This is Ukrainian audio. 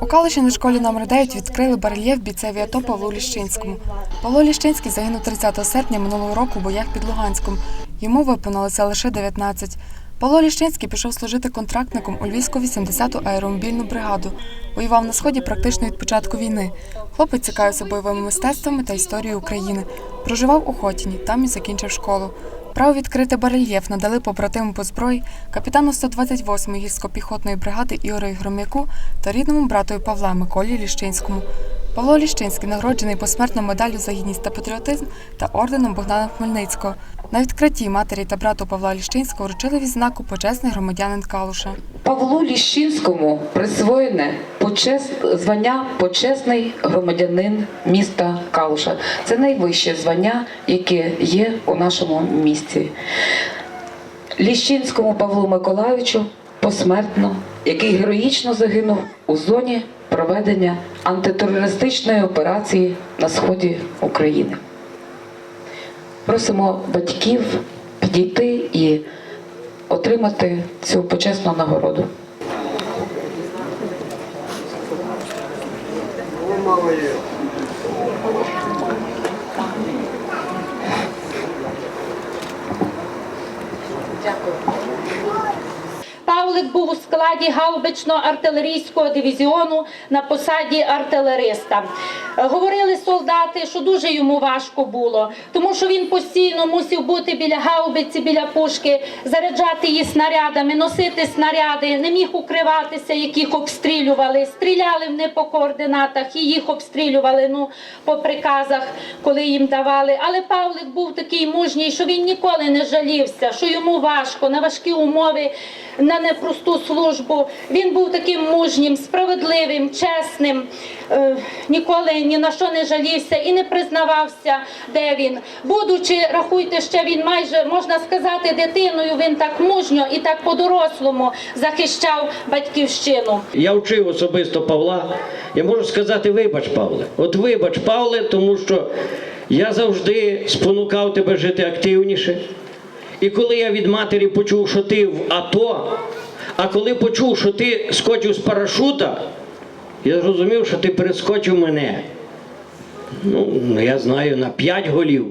У Калуші на школі номер 9 відкрили барельєф бійцеві АТО Павлу Ліщинському. Павло Ліщинський загинув 30 серпня минулого року у боях під Луганськом. Йому виповнилося лише 19. Павло Ліщинський пішов служити контрактником у Львівську 80-ту аеромобільну бригаду. Воював на сході практично від початку війни. Хлопець цікавився бойовими мистецтвами та історією України. Проживав у Хотіні, там і закінчив школу. Право відкрити барельєф надали побратиму по зброї, капітану 128-ї гірсько-піхотної бригади Ігорю Громяку та рідному братові Павла Миколі Ліщинському. Павло Ліщинський нагороджений посмертно медаллю за гідність та патріотизм та орденом Богдана Хмельницького. На відкритті матері та брату Павла Ліщинського вручили відзнаку почесний громадянин Калуша. Павлу Ліщинському присвоєне почес... звання почесний громадянин міста Калуша. Це найвище звання, яке є у нашому місті. Ліщинському Павлу Миколайовичу посмертно, який героїчно загинув у зоні проведення антитерористичної операції на сході України. Просимо батьків підійти і отримати цю почесну нагороду. Павлик був у складі гаубично-артилерійського дивізіону на посаді артилериста. Говорили солдати, що дуже йому важко було, тому що він постійно мусив бути біля гаубиці, біля пушки, заряджати її снарядами, носити снаряди, не міг укриватися, яких обстрілювали, стріляли не по координатах, і їх обстрілювали ну, по приказах, коли їм давали. Але Павлик був такий мужній, що він ніколи не жалівся, що йому важко на важкі умови на непросту службу. Він був таким мужнім, справедливим, чесним, е, ніколи ні на що не жалівся і не признавався, де він. Будучи, рахуйте, ще він майже можна сказати, дитиною він так мужньо і так по-дорослому захищав батьківщину. Я вчив особисто Павла. Я можу сказати, вибач, Павле. От вибач, Павле, тому що я завжди спонукав тебе жити активніше. І коли я від матері почув, що ти в АТО, а коли почув, що ти скочив з парашута, я зрозумів, що ти перескочив мене. Ну, я знаю, на 5 голів.